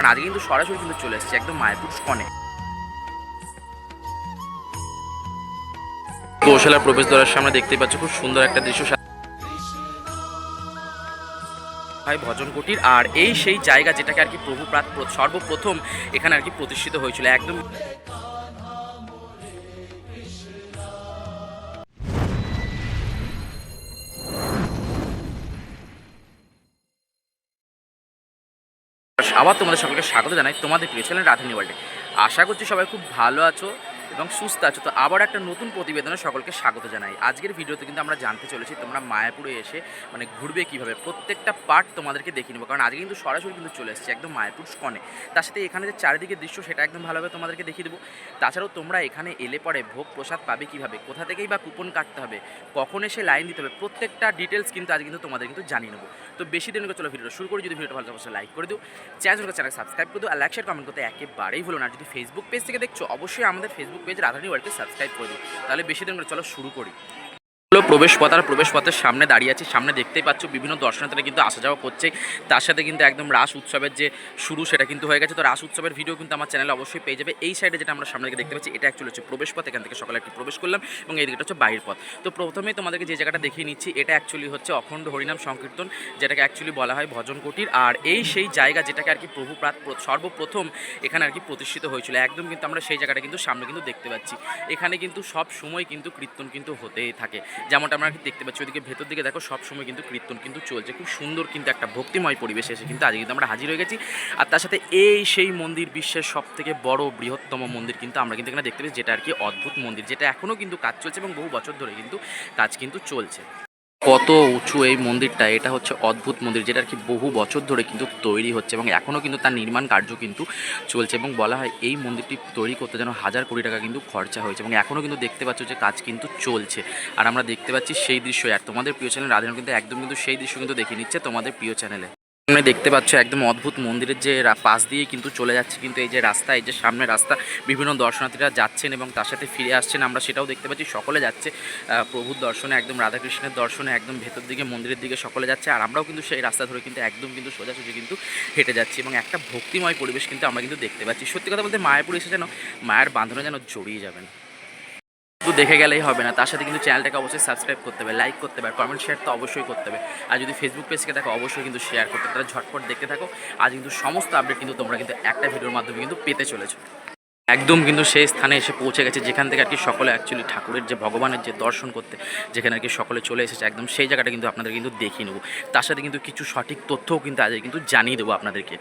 কারণ আজকে কিন্তু সরাসরি কিন্তু চলে এসেছে একদম মায়াপুর স্কনে গৌশালার প্রবেশ দ্বারের সামনে দেখতে পাচ্ছ খুব সুন্দর একটা দৃশ্য। হয় ভজন কুটির আর এই সেই জায়গা যেটাকে আর কি প্রভু প্রাত- সর্বপ্রথম এখানে আর কি প্রতিষ্ঠিত হয়েছিল একদম আবার তোমাদের সকলকে স্বাগত জানাই তোমাদের প্রিয় চ্যানেল রাধানী ওয়ার্ল্ডে। আশা করছি সবাই খুব ভালো আছো। এবং সুস্থ আছো। তো আবার একটা নতুন প্রতিবেদনে সকলকে স্বাগত জানাই। আজকের ভিডিওতে কিন্তু আমরা জানতে চলেছি তোমরা মায়াপুরে এসে মানে ঘুরবে কীভাবে? প্রত্যেকটা পার্ট তোমাদেরকে দেখিয়ে নেব। কারণ আজকে কিন্তু সরাসরি কিন্তু চলে এসেছে একদম মায়াপুর স্কনে। তার সাথে এখানে যে চারিদিকে দৃশ্য, সেটা একদম ভালোভাবে তোমাদেরকে দেখিয়ে দেবো। তাছাড়াও তোমরা এখানে এলে পরে ভোগ প্রসাদ পাবে কীভাবে? কোথা থেকেই বা কুপন কাটতে হবে? কখন এসে লাইন দিতে হবে? প্রত্যেকটা ডিটেলস কিন্তু আজ কিন্তু তোমাদের কিন্তু জানিয়ে নেব। তো বেশি দিন চলো ভিডিওটা শুরু করি। যদি ভিডিওটা ভালো অবশ্যই লাইক করে দিও। চ্যানেলকে চ্যানেল সাবস্ক্রাইব করে দিও, আর লাইক শেয়ার কমেন্ট করতে একেবারেই ভুলো না। যদি ফেসবুক পেজ থেকে দেখছ, অবশ্যই আমাদের ফেসবুক পেজ রাধানি ওয়ার্ল্ডকে সাবস্ক্রাইব করে দিই তাহলে বেশি দিন চলো শুরু করি। হলো প্রবেশ পথ আর প্রবেশ পথের সামনে দাঁড়িয়ে আছি। সামনে দেখতেই পাচ্ছ, বিভিন্ন দর্শনার্থীরা কিন্তু আসা যাওয়া করছে। তার সাথে কিন্তু একদম রাস উৎসবের যে শুরু, সেটা কিন্তু হয়ে গেছে। তো রাস উৎসবের ভিডিও কিন্তু আমার চ্যানেলে অবশ্যই পেয়ে যাবে। এই সাইডে যেটা আমরা সামনে দেখতে পাচ্ছি, এটা অ্যাকচুয়ালি হচ্ছে প্রবেশ পথ এখান থেকে সকালে একটি প্রবেশ করলাম এবং এই দিকটা হচ্ছে বাইরের পথ। তো প্রথমেই তোমাদেরকে যে জায়গাটা দেখিয়ে নিচ্ছি, এটা অ্যাকচুয়ালি হচ্ছে অখণ্ড হরিনাম সংকীর্তন, যেটাকে অ্যাকচুয়ালি বলা হয় ভজন কুটির। আর এই সেই জায়গা যেটাকে আর কি প্রভু সর্বপ্রথম এখানে আর কি প্রতিষ্ঠিত হয়েছিল। একদম কিন্তু আমরা সেই জায়গাটা কিন্তু সামনে কিন্তু দেখতে পাচ্ছি। এখানে কিন্তু সব সময় কিন্তু কীর্তন কিন্তু হতেই থাকে। যেমনটা আমরা দেখতে পাচ্ছি ওদিকে ভেতর দিকে দেখো সবসময় কিন্তু কীর্তন কিন্তু চলছে। খুব সুন্দর কিন্তু একটা ভক্তিময় পরিবেশ এসে কিন্তু আজকে কিন্তু আমরা হাজির হয়ে গেছি। আর তার সাথে এই সেই মন্দির বিশ্বের সব থেকে বড়, বৃহত্তম মন্দির কিন্তু আমরা কিন্তু এখানে দেখতে পাচ্ছি, যেটা আর কি অদ্ভুত মন্দির, যেটা এখনও কিন্তু কাজ চলছে এবং বহু বছর ধরে কিন্তু কাজ কিন্তু চলছে। কত উঁচু এই মন্দিরটা, এটা হচ্ছে অদ্ভুত মন্দির, যেটা কি বহু বছর ধরে কিন্তু তৈরি হচ্ছে এবং এখনও কিন্তু তার নির্মাণ কার্য কিন্তু চলছে এবং বলা হয় এই মন্দিরটি তৈরি করতে যেন হাজার কোটি টাকা কিন্তু খরচা হয়েছে এবং এখনও কিন্তু দেখতে পাচ্ছ যে কাজ কিন্তু চলছে। আর আমরা দেখতে পাচ্ছি সেই দৃশ্য আর তোমাদের প্রিয় চ্যানেল রাধারণ কিন্তু একদম কিন্তু সেই দৃশ্য কিন্তু দেখে নিচ্ছে তোমাদের প্রিয় চ্যানেলে। সামনে দেখতে পাচ্ছ একদম অদ্ভুত মন্দিরের যে পাশ দিয়ে কিন্তু চলে যাচ্ছে কিন্তু এই যে রাস্তা, এই যে সামনে রাস্তা, বিভিন্ন দর্শনার্থীরা যাচ্ছেন এবং তার সাথে ফিরে আসছেন। আমরা সেটাও দেখতে পাচ্ছি, সকলে যাচ্ছে। প্রভুর দর্শনে, একদম রাধাকৃষ্ণের দর্শনে, একদম ভেতর দিকে, মন্দিরের দিকে সকলে যাচ্ছে। আর আমরাও কিন্তু সেই রাস্তা ধরে কিন্তু একদম কিন্তু সোজাসুজি কিন্তু হেঁটে যাচ্ছি এবং একটা ভক্তিময় পরিবেশ কিন্তু আমরা কিন্তু দেখতে পাচ্ছি। সত্যি কথা বলতে মায়াপুর এসে যেন মায়ের বাঁধনে যেন জড়িয়ে যাবেন। শুধু দেখে গেলেই হবে না। তার সাথে কিন্তু চ্যানেলটাকে অবশ্যই সাবস্ক্রাইব করতে হবে লাইক করতে হবে কমেন্ট শেয়ার তো অবশ্যই করতে হবে। আর যদি ফেসবুক পেজকে দেখো, অবশ্যই কিন্তু শেয়ার করতে তাহলে ঝটপট দেখতে থাকো। আজ কিন্তু সমস্ত আপডেট কিন্তু তোমরা কিন্তু একটা ভিডিওর মাধ্যমে কিন্তু পেতে চলেছো। একদম কিন্তু সেই স্থানে এসে পৌঁছে গেছে, যেখান থেকে আর কি সকলে অ্যাকচুয়ালি ঠাকুরের যে ভগবানের যে দর্শন করতে, যেখানে আর কি সকলে চলে এসেছে, একদম সেই জায়গাটা কিন্তু আপনাদের কিন্তু দেখিয়ে নেব। তার সাথে কিন্তু কিছু সঠিক তথ্যও কিন্তু আজকে কিন্তু জানিয়ে দেবো আপনাদেরকে।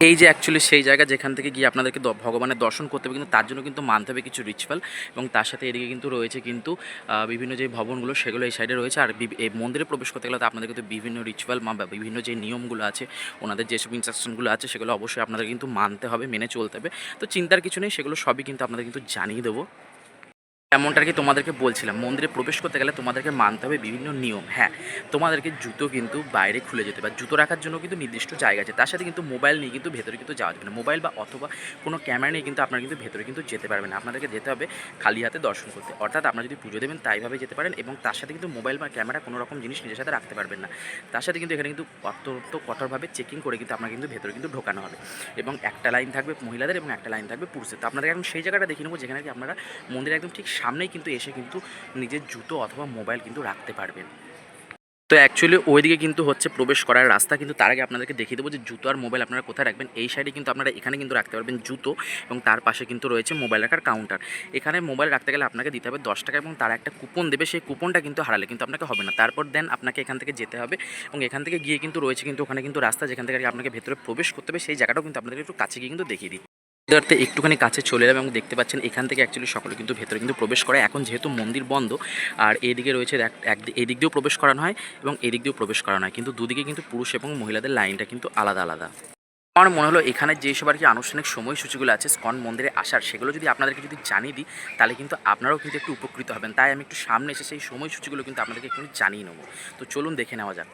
এই যে অ্যাকচুয়ালি সেই জায়গা যেখান থেকে গিয়ে আপনাদেরকে ভগবানের দর্শন করতে হবে, কিন্তু তার জন্য কিন্তু মানতে হবে কিছু রিচুয়াল এবং তার সাথে এদিকে কিন্তু রয়েছে কিন্তু বিভিন্ন যে ভবনগুলো সেগুলো এই সাইডে রয়েছে। আর এই মন্দিরে প্রবেশ করতে গেলে তো আপনাদের কিন্তু বিভিন্ন রিচুয়াল বা বিভিন্ন যে নিয়মগুলো আছে, ওনাদের যেসব ইনস্ট্রাকশনগুলো আছে, সেগুলো অবশ্যই আপনাদের কিন্তু মানতে হবে, মেনে চলতে হবে। তো চিন্তার কিছু নেই, সেগুলো সবই কিন্তু আপনাদের কিন্তু জানিয়ে দেবো। এমনটা কি তোমাদেরকে বলছিলাম। মন্দিরে প্রবেশ করতে গেলে তোমাদেরকে মানতে হবে বিভিন্ন নিয়ম। হ্যাঁ তোমাদেরকে জুতো কিন্তু বাইরে খুলে যেতে পারে জুতো রাখার জন্য কিন্তু নির্দিষ্ট জায়গা আছে। তার সাথে কিন্তু মোবাইল নিয়ে কিন্তু ভেতরে কিন্তু যাওয়া যাবে না। মোবাইল বা অথবা কোনো ক্যামেরা নিয়ে কিন্তু আপনারা কিন্তু ভেতরে কিন্তু যেতে পারবেন আপনাদেরকে যেতে হবে খালি হাতে দর্শন করতে। অর্থাৎ আপনারা যদি পুজো দেবেন তাইভাবে যেতে পারেন এবং তার সাথে কিন্তু মোবাইল বা ক্যামেরা কোনো রকম জিনিস নিজের সাথে রাখতে পারবেন না। তার সাথে কিন্তু এখানে কিন্তু অত্যন্ত কঠোরভাবে চেকিং করে কিন্তু আপনার কিন্তু ভেতরে কিন্তু ঢোকানো হবে। এবং একটা লাইন থাকবে মহিলাদের এবং একটা লাইন থাকবে পুরুষদের। তো আপনাদের এখন সেই জায়গাটা দেখে নেব যেখানে কি আপনারা মন্দিরের একদম ঠিক সামনেই কিন্তু এসে কিন্তু নিজের জুতো অথবা মোবাইল কিন্তু রাখতে পারবেন। তো অ্যাকচুয়ালি ওইদিকে কিন্তু হচ্ছে প্রবেশ করার রাস্তা কিন্তু তার আগে আপনাদেরকে দেখিয়ে দেবো যে জুতো আর মোবাইল আপনারা কোথায় রাখবেন। এই সাইডে কিন্তু আপনারা এখানে কিন্তু রাখতে পারবেন জুতো এবং তার পাশে কিন্তু রয়েছে মোবাইল রাখার কাউন্টার এখানে মোবাইল রাখতে গেলে আপনাকে দিতে হবে দশ টাকা এবং তার একটা কুপন দেবে। সেই কুপনটা কিন্তু হারালে কিন্তু আপনাকে হবে না। তারপর দেন আপনাকে এখান থেকে যেতে হবে এবং এখান থেকে গিয়ে কিন্তু রয়েছে কিন্তু ওখানে কিন্তু রাস্তা যেখান থেকে আপনাকে ভেতরে প্রবেশ করতে হবে। সেই জায়গাটাও কিন্তু আপনাদেরকে একটু কাছে গিয়ে কিন্তু দেখিয়ে দিই। অর্থে একটুখানি কাছে চলে এলাম এবং দেখতে পাচ্ছেন এখান থেকে অ্যাকচুয়ালি সকলে কিন্তু ভেতরে কিন্তু প্রবেশ করে। এখন যেহেতু মন্দির বন্ধ, আর এদিকে রয়েছে এদিক দিয়েও প্রবেশ করানো হয় এবং এদিক দিয়েও প্রবেশ করানো হয়। কিন্তু দুদিকে কিন্তু পুরুষ এবং মহিলাদের লাইনটা কিন্তু আলাদা আলাদা। আমার মনে হলো এখানে যেসব আর কি আনুষ্ঠানিক সময়সূচিগুলো আছে, স্কন মন্দিরে আসার, সেগুলো যদি আপনাদেরকে যদি জানিয়ে দিই, তাহলে কিন্তু আপনারাও কিন্তু একটু উপকৃত হবেন। তাই আমি একটু সামনে এসে সেই সময়সূচিগুলো কিন্তু আপনাদেরকে একটু জানিয়ে নেব। তো চলুন দেখে নেওয়া যাক।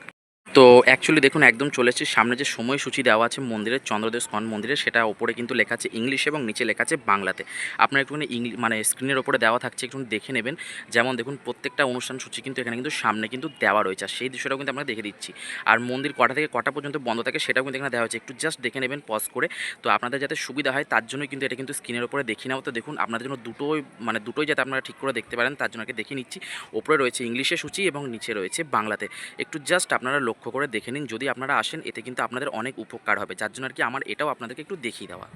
তো অ্যাকচুয়ালি দেখুন, একদম চলে সামনে যে সময়সূচি দেওয়া আছে মন্দিরের চন্দ্রদেব স্কন মন্দিরে সেটা ওপরে কিন্তু লেখা আছে ইংলিশ এবং নিচে লেখা আছে বাংলাতে। আপনার একটুখানি ইংলি মানে স্ক্রিনের ওপরে দেওয়া থাকছে একটু দেখে নেবেন। যেমন দেখুন, প্রত্যেকটা অনুষ্ঠান সূচি কিন্তু এখানে কিন্তু সামনে কিন্তু দেওয়া রয়েছে। আর সেই দৃশ্যটাও কিন্তু আমরা দেখে দিচ্ছি। আর মন্দির কটা থেকে কটা পর্যন্ত বন্ধ থাকে, সেটাও কিন্তু এখানে দেওয়া হয়েছে। একটু জাস্ট দেখে নেবেন পজ করে। তো আপনাদের যাতে সুবিধা হয়, তার জন্যই কিন্তু এটা কিন্তু স্ক্রিনের ওপরে দেখি নাও তো দেখুন, আপনাদের জন্য দুটোই মানে দুটোই যাতে আপনারা ঠিক করে দেখতে পারেন, তার জন্য আগে দেখে নিচ্ছি। ওপরে রয়েছে ইংলিশে সূচি এবং নিচে রয়েছে বাংলাতে। একটু জাস্ট আপনারা লক্ষ্য করে দেখে নিন, যদি আপনারা আসেন, এতে কিন্তু আপনাদের অনেক উপকার হবে। যার জন্য আর কি আমার এটাও আপনাদেরকে একটু দেখিয়ে দেওয়া।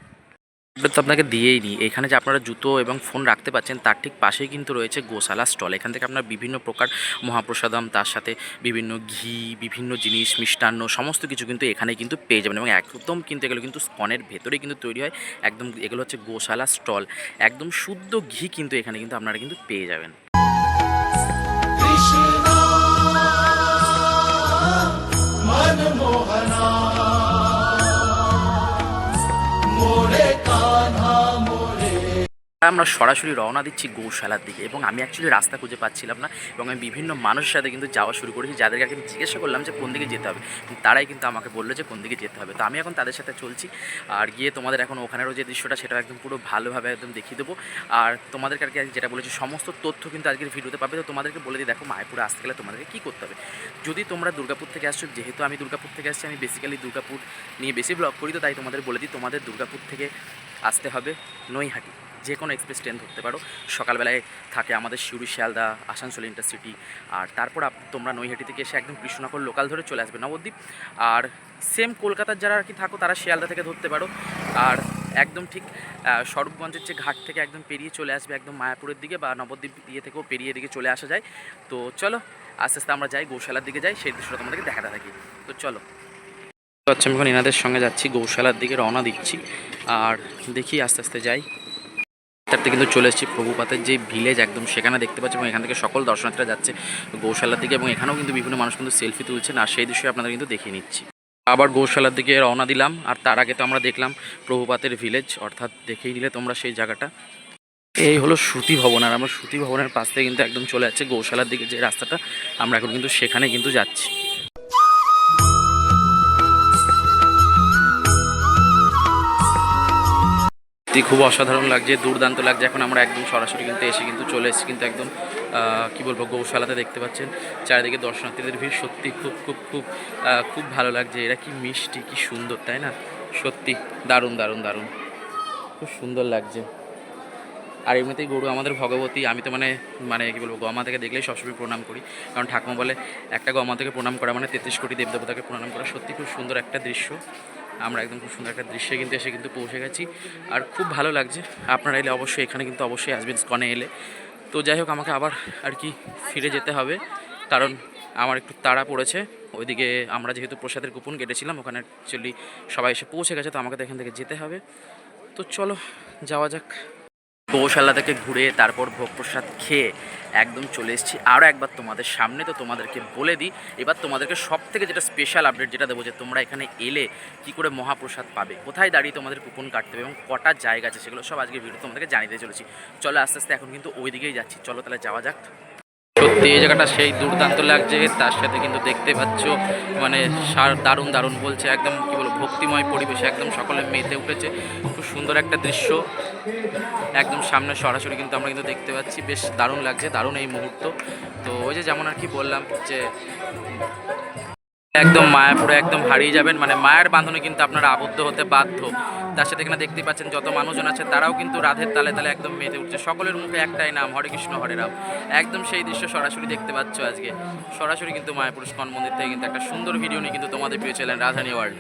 তো আপনাকে দিয়েই নিই এখানে যে আপনারা জুতো এবং ফোন রাখতে পাচ্ছেন, তার ঠিক পাশেই কিন্তু রয়েছে গোশালা স্টল। এখান থেকে আপনারা বিভিন্ন প্রকার মহাপ্রসাদম, তার সাথে বিভিন্ন ঘি, বিভিন্ন জিনিস, মিষ্টান্ন, সমস্ত কিছু কিন্তু এখানে কিন্তু পেয়ে যাবেন এবং একদম কিন্তু এগুলো কিন্তু স্পনের ভেতরেই কিন্তু তৈরি হয়। একদম এগুলো হচ্ছে গোশালা স্টল। একদম শুদ্ধ ঘি কিন্তু এখানে কিন্তু আপনারা কিন্তু পেয়ে যাবেন। আমরা সরাসরি রওনা দিচ্ছি গৌশালার দিকে এবং আমি অ্যাকচুয়ালি রাস্তা খুঁজে পাচ্ছিলাম না এবং আমি বিভিন্ন মানুষের সাথে কিন্তু যাওয়া শুরু করেছি যাদেরকে আমি জিজ্ঞাসা করলাম যে কোন দিকে যেতে হবে। তারাই কিন্তু আমাকে বলল যে কোন দিকে যেতে হবে। তো আমি এখন তাদের সাথে চলছি আর গিয়ে তোমাদের এখন ওখানেরও যে দৃশ্যটা সেটা একদম পুরো ভালোভাবে একদম দেখিয়ে দেবো। আর তোমাদেরকে আর কি যেটা বলেছি, সমস্ত তথ্য কিন্তু আজকের ভিডিওতে পাবে। তো তোমাদেরকে বলে দিই, দেখো, মায়াপুরে আসতে গেলে তোমাদেরকে কী করতে হবে? যদি তোমরা দুর্গাপুর থেকে আসছো, যেহেতু আমি দুর্গাপুর থেকে আসছি, আমি বেসিক্যালি দুর্গাপুর নিয়ে বেশি ব্লগ করি, তো তাই তোমাদের বলে দিই, তোমাদের দুর্গাপুর থেকে আসতে হবে নৈহাটি। যে কোনো এক্সপ্রেস ট্রেন ধরতে পারো। সকালবেলায় থাকে আমাদের শিউরি শিয়ালদা, আসানসোল ইন্টারসিটি আর তারপর তোমরা নৈহাটি থেকে এসে একদম কৃষ্ণনগর লোকাল ধরে চলে আসবে, নবদ্বীপ। আর সেম কলকাতার যারা আর কি থাকো, তারা শিয়ালদা থেকে ধরতে পারো। আর একদম ঠিক স্বরূপগঞ্জের যে ঘাট থেকে একদম পেরিয়ে চলে আসবে, একদম মায়াপুরের দিকে বা নবদ্বীপ দিয়ে থেকেও পেরিয়ে এদিকে চলে আসা যায়। তো চলো, আস্তে আস্তে আমরা যাই, গৌশালার দিকে যাই, সেই দৃশ্যটা তোমাদেরকে দেখাতে থাকি। তো চলো। আচ্ছা আমি এখন এনাদের সঙ্গে যাচ্ছি, গৌশালার দিকে রওনা দিচ্ছি। আর দেখি আস্তে আস্তে যাই। তারপরে কিন্তু চলে এসেছি প্রভুপাতের যে ভিলেজ একদম সেখানে দেখতে পাচ্ছি এবং এখান থেকে সকল দর্শনার্থীরা যাচ্ছে গৌশালার দিকে এবং এখানেও কিন্তু বিভিন্ন মানুষ কিন্তু সেলফি তুলছেন আর সেই দৃশ্যই আপনাদের কিন্তু দেখিয়ে নিচ্ছি। আবার গৌশালার দিকে রওনা দিলাম আর তার আগে তো আমরা দেখলাম প্রভুপাতের ভিলেজ অর্থাৎ দেখেই নিলে তোমরা সেই জায়গাটা। এই হলো শ্রুতি ভবন আর আমরা শ্রুতি ভবনের পাশ থেকে কিন্তু একদম চলে যাচ্ছে গৌশালার দিকে যে রাস্তাটা, আমরা এখন কিন্তু সেখানে কিন্তু যাচ্ছি। সত্যি খুব অসাধারণ লাগছে, দুর্দান্ত লাগছে। এখন আমরা একদম সরাসরি কিন্তু এসে কিন্তু চলে এসেছি, কিন্তু একদম কি বলব, গৌশালাতে দেখতে পাচ্ছেন। চারিদিকে দর্শনার্থীদের ভিড় সত্যি খুব খুব খুব খুব ভালো লাগছে। এরা কি মিষ্টি, কি সুন্দর, তাই না? সত্যি, দারুণ দারুণ দারুণ। খুব সুন্দর লাগছে। আর এমনিতেই গরু আমাদের ভগবতী, আমি তো মানে মানে কি বলব, গমা থেকে দেখলেই সবসময় প্রণাম করি। কারণ ঠাকুমা বলে, একটা গমা থেকে প্রণাম করা মানে তেত্রিশ কোটি দেবদেবতাকে প্রণাম করা। সত্যি খুব সুন্দর একটা দৃশ্য। আমরা একদম খুব সুন্দর একটা দৃশ্যে কিন্তু এসে কিন্তু পৌঁছে গেছি। আর খুব ভালো লাগছে। আপনারা এলে অবশ্যই এখানে কিন্তু অবশ্যই আসবেন স্কনে এলে। তো যাই হোক, আমাকে আবার আর কি ফিরে যেতে হবে। কারণ আমার একটু তাড়া পড়েছে। ওইদিকে আমরা যেহেতু প্রসাদের কুপন কেটেছিলাম ওখানে অ্যাকচুয়ালি সবাই এসে পৌঁছে গেছে, তো আমাকে তো এখান থেকে যেতে হবে। তো চলো, যাওয়া যাক। গৌশালা থেকে ঘুরে তারপর ভোগ প্রসাদ খেয়ে একদম চলে এসেছি। আরও একবার তোমাদের সামনে তো তোমাদেরকে বলে দিই, এবার তোমাদেরকে সব থেকে যেটা স্পেশাল আপডেট যেটা দেবো যে তোমরা এখানে এলে কি করে মহাপ্রসাদ পাবে, কোথায় দাঁড়িয়ে তোমাদের কুপন কাটতে হবে এবং কটা জায়গা আছে সেগুলো সব আজকে ভিডিও তোমাদেরকে জানিয়ে চলেছি। চলো আস্তে আস্তে এখন কিন্তু ওই দিকেই যাচ্ছি। চলো তাহলে যাওয়া যাক। সত্যি এই জায়গাটা সেই দুর্দান্ত লাগছে, তার সাথে কিন্তু দেখতে পাচ্ছ মানে সার দারুণ দারুণ বলছে, একদম কী বলব, ভক্তিময় পরিবেশে একদম সকলে মেতে উঠেছে। খুব সুন্দর একটা দৃশ্য। একদম সামনে সরাসরি কিন্তু আমরা কিন্তু দেখতে পাচ্ছি। বেশ দারুণ লাগছে, দারুণ এই মুহূর্ত। তো ওই যে যেমন আর কি বললাম যে একদম মায়াপুরে একদম হারিয়ে যাবেন। মানে মায়ের বাঁধনে কিন্তু আপনারা আবদ্ধ হতে বাধ্য। তার সাথে এখানে দেখতে পাচ্ছেন যত মানুষজন আছে, তারাও কিন্তু রাধের তালে তালে একদম মেতে উঠছে। সকলের মুখে একটাই নাম, হরে কৃষ্ণ, হরে রাম। একদম সেই দৃশ্য সরাসরি দেখতে পাচ্ছ আজকে। সরাসরি কিন্তু মায়াপুর স্কন মন্দির থেকে কিন্তু একটা সুন্দর ভিডিও নিয়ে কিন্তু তোমাদের চ্যানেল রাজধানী ওয়ার্ল্ড।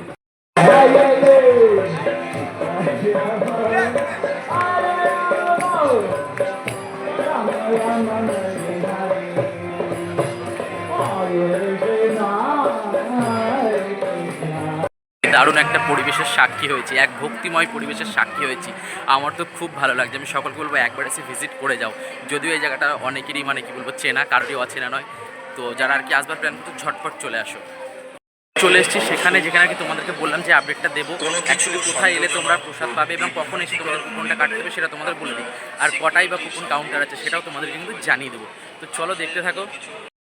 দারুণ একটা পরিবেশের সাক্ষী হয়েছি এক ভক্তিময় পরিবেশের সাক্ষী হয়েছি। আমার তো খুব ভালো লাগছে আমি সকলকে বলব একবার এসে ভিজিট করে যাও। যদিও এই জায়গাটা অনেকেরই মানে কি বলব চেনা কারোরই অচেনা নয়। তো যারা আর কি আসবার প্ল্যান করতো ঝটপট চলে আসো। চলে এসেছি সেখানে যেখানে আর কি তোমাদেরকে বললাম যে আপডেটটা দেবো। অ্যাকচুয়ালি কোথায় এলে তোমরা প্রসাদ পাবে এবং কখন এসে তোমাদের কুপনটা কাটতে হবে সেটা তোমাদের বলে দিই। আর কটাই বা কুপন কাউন্টার আছে সেটাও তোমাদের কিন্তু জানিয়ে দেবো। তো চলো দেখতে থাকো।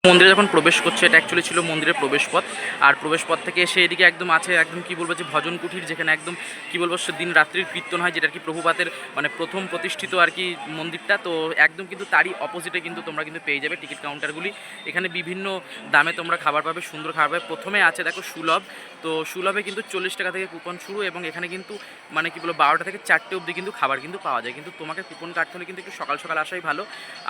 মন্দিরে যখন প্রবেশ করছে, এটা অ্যাকচুয়ালি ছিল মন্দিরের প্রবেশপথ। আর প্রবেশপথ থেকে এসে এদিকে একদম আছে একদম কি বলব যে ভজন কুঠির যেখানে একদম কি বলব সে দিন রাত্রির কীর্তন হয়, যেটা কি প্রভুপাতের মানে প্রথম প্রতিষ্ঠিত আর কি মন্দিরটা। তো একদম কিন্তু তারই অপোজিটে কিন্তু তোমরা কিন্তু পেয়ে যাবে টিকিট কাউন্টারগুলি এখানে বিভিন্ন দামে তোমরা খাবার পাবে, সুন্দর খাবার পাবে। প্রথমে আছে দেখো সুলভ। তো সুলভে কিন্তু চল্লিশ টাকা থেকে কুপন শুরু এবং এখানে কিন্তু মানে কি বলব বারোটা থেকে চারটে অবধি কিন্তু খাবার কিন্তু পাওয়া যায়। কিন্তু তোমাকে কুপন কাটতে হলে কিন্তু একটু সকাল সকাল আসাই ভালো।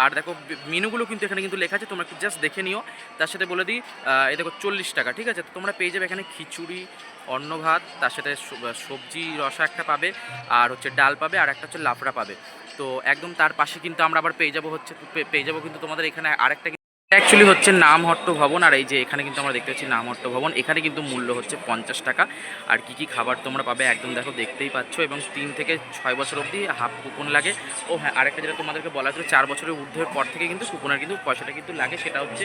আর দেখো মেনুগুলো কিন্তু এখানে কিন্তু লেখা আছে, তোমরা জাস্ট দেখে নিও। তার সাথে বলে দিই এই দেখো চল্লিশ টাকা, ঠিক আছে? তোমরা পেয়ে যাবে এখানে খিচুড়ি অন্ন ভাত তার সাথে সবজি রসা একটা পাবে, আর হচ্ছে ডাল পাবে, আর একটা হচ্ছে লাফড়া পাবে। তো একদম তার পাশে কিন্তু আমরা আবার পেয়ে যাব হচ্ছে পেয়ে যাব কিন্তু তোমাদের এখানে আরেকটা অ্যাকচুয়ালি হচ্ছে নামহট্ট ভবন, আর এই যে এখানে কিন্তু আমরা দেখতে পাচ্ছি নামহট্ট ভবন। এখানে কিন্তু মূল্য হচ্ছে পঞ্চাশ টাকা। আর কি কি খাবার তোমরা পাবে একদম দেখো, দেখতেই পাচ্ছ। এবং তিন থেকে ছয় বছর অবধি হাফ কুপন লাগে। ও হ্যাঁ আরেকটা যেটা তোমাদেরকে বলা হয়েছিল, চার বছরের ঊর্ধ্বের পর থেকে কিন্তু কুপনের কিন্তু পয়সাটা কিন্তু লাগে। সেটা হচ্ছে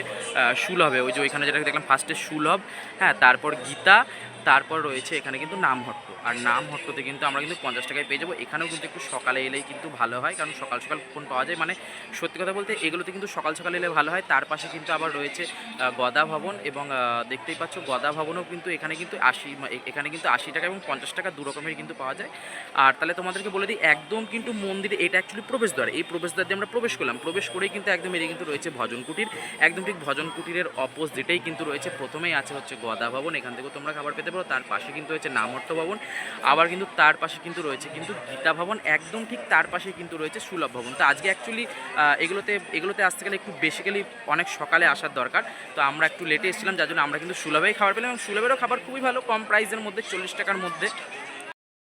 সুলভে। ওই যে ওইখানে যেটা দেখলাম ফার্স্টে সুলভ হ্যাঁ তারপর গীতা তারপর রয়েছে এখানে কিন্তু নামহট্ট। আর নামহট্টতে কিন্তু আমরা কিন্তু পঞ্চাশ টাকায় পেয়ে যাব। এখানেও কিন্তু একটু সকালে এলেই কিন্তু ভালো হয়, কারণ সকাল সকাল ফোন পাওয়া যায়। মানে সত্যি কথা বলতে এগুলোতে কিন্তু সকাল সকাল এলে ভালো হয়। তার পাশে কিন্তু আবার রয়েছে গদা ভবন এবং দেখতেই পাচ্ছ গদা ভবনও কিন্তু এখানে কিন্তু আশি এখানে কিন্তু আশি টাকা এবং পঞ্চাশ টাকা দু রকমের কিন্তু পাওয়া যায়। আর তাহলে তোমাদেরকে বলে দিই, একদম কিন্তু মন্দিরে এটা অ্যাকচুয়ালি প্রবেশদ্বার। এই প্রবেশদ্বার দিয়ে আমরা প্রবেশ করলাম। প্রবেশ করেই কিন্তু একদম এদিকে কিন্তু রয়েছে ভজন কুটির। একদম ঠিক ভজন কুটিরের অপোজিটেই কিন্তু রয়েছে। প্রথমেই আছে হচ্ছে গদা ভবন। এখান থেকেও তোমরা খাবার পেতে পারো তার পাশে কিন্তু রয়েছে নামর্থ ভবন, আবার কিন্তু তার পাশে কিন্তু রয়েছে কিন্তু গীতা ভবন, একদম ঠিক তার পাশে কিন্তু রয়েছে সুলভ ভবন। তো আজকে অ্যাকচুয়ালি এগুলোতে এগুলোতে আসতে গেলে একটু বেসিক্যালি অনেক সকালে আসার দরকার। তো আমরা একটু লেটে এসেছিলাম, যার জন্য আমরা কিন্তু সুলভেই খাবার পেলাম এবং সুলভেরও খাবার খুবই ভালো, কম প্রাইসের মধ্যে, চল্লিশ টাকার মধ্যে।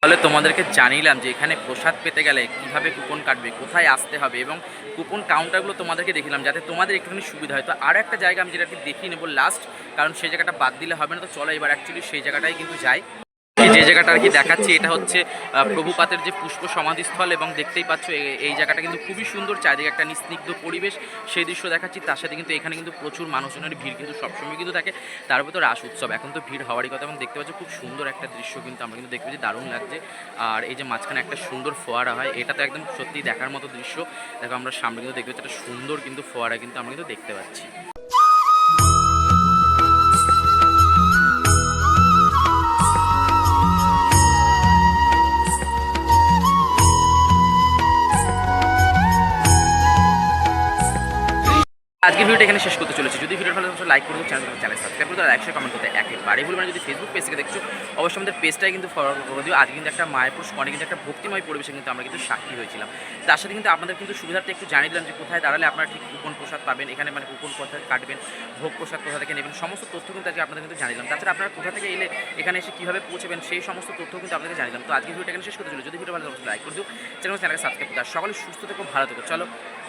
তাহলে তোমাদেরকে জানিলাম যে এখানে প্রসাদ পেতে গেলে কীভাবে কুপন কাটবে, কোথায় আসতে হবে এবং কুপন কাউন্টারগুলো তোমাদেরকে দেখিলাম যাতে তোমাদের একটুখানি সুবিধা হয়। তো আর একটা জায়গা আমি যেটাকে দেখিয়ে নেব লাস্ট কারণ সেই জায়গাটা বাদ দিলে হবে না। তো চলো এবার অ্যাকচুয়ালি সেই জায়গাটাই কিন্তু যাই। যে জায়গাটা আর কি দেখাচ্ছি, এটা হচ্ছে প্রভুপাতের যে পুষ্প সমাধিস্থল এবং দেখতেই পাচ্ছ এই জায়গাটা কিন্তু খুবই সুন্দর, চারিদিকে একটা নিস্নিগ্ধ পরিবেশ। সেই দৃশ্য দেখাচ্ছি, তার সাথে কিন্তু এখানে কিন্তু প্রচুর মানুষজনের ভিড় কিন্তু সবসময় কিন্তু থাকে। তার ভিতর রাস উৎসব, এখন তো ভিড় হওয়ারই কথা এবং দেখতে পাচ্ছ খুব সুন্দর একটা দৃশ্য কিন্তু আমরা কিন্তু দেখতে পাচ্ছি, দারুণ লাগছে। আর এই যে মাঝখানে একটা সুন্দর ফোয়ারা হয়, এটা তো একদম সত্যি দেখার মতো দৃশ্য। দেখো আমরা সামনে কিন্তু দেখতে পাচ্ছি, একটা সুন্দর কিন্তু ফোয়ারা কিন্তু আমরা কিন্তু দেখতে পাচ্ছি। আজকের ভিডিওটা এখানে শেষ করতে চলেছি। যদি ভিডিও ভালো লাগে লাইক করে দিও চ্যানেল চ্যানেল সাবস্ক্রাইব করে দিও আর একশো কমেন্ট করতে একেবারে ভুলবে না। যদি ফেসবুক পেজ থেকে দেখছ, অবশ্যই আমাদের পেজটাই কিন্তু ফলো করে দিও। আজকে কিন্তু একটা মায়াপুর স্কনে কিন্তু একটা ভক্তিময় পরিবেশে কিন্তু আমরা কিন্তু সাক্ষী হয়েছিলাম। তার সাথে কিন্তু আপনাদের কিন্তু সুবিধার্থে একটু জানিয়ে দিলাম যে কোথায় দাঁড়ালে আপনারা ঠিক কুপন প্রসাদ পাবেন, এখানে মানে কুপন কোথায় কাটবেন, ভোগ প্রসাদ কোথা থেকে নেবেন, সমস্ত তথ্য কিন্তু আজকে আপনাদের কিন্তু জানিয়ে দিলাম। তাছাড়া আপনারা কোথা থেকে এলে, এখানে এসে কীভাবে পৌঁছবেন, সেই সমস্ত তথ্য কিন্তু আপনাদের জানিয়ে দিলাম। তো আজকে ভিডিওটা এখানে শেষ করতে চলো যদি ভিডিও ভালো লাগে লাইক করে দিও। চ্যানেল চ্যানেলকে সাবস্ক্রাইব করতে সকলে সুস্থ থেকো, ভালো থেকো। চলো,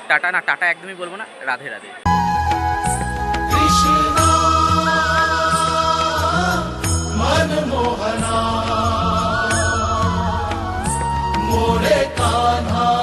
টাটা না, টাটা একদমই বলব না, রাধে রাধে। मोहना। मोरे कान्हा।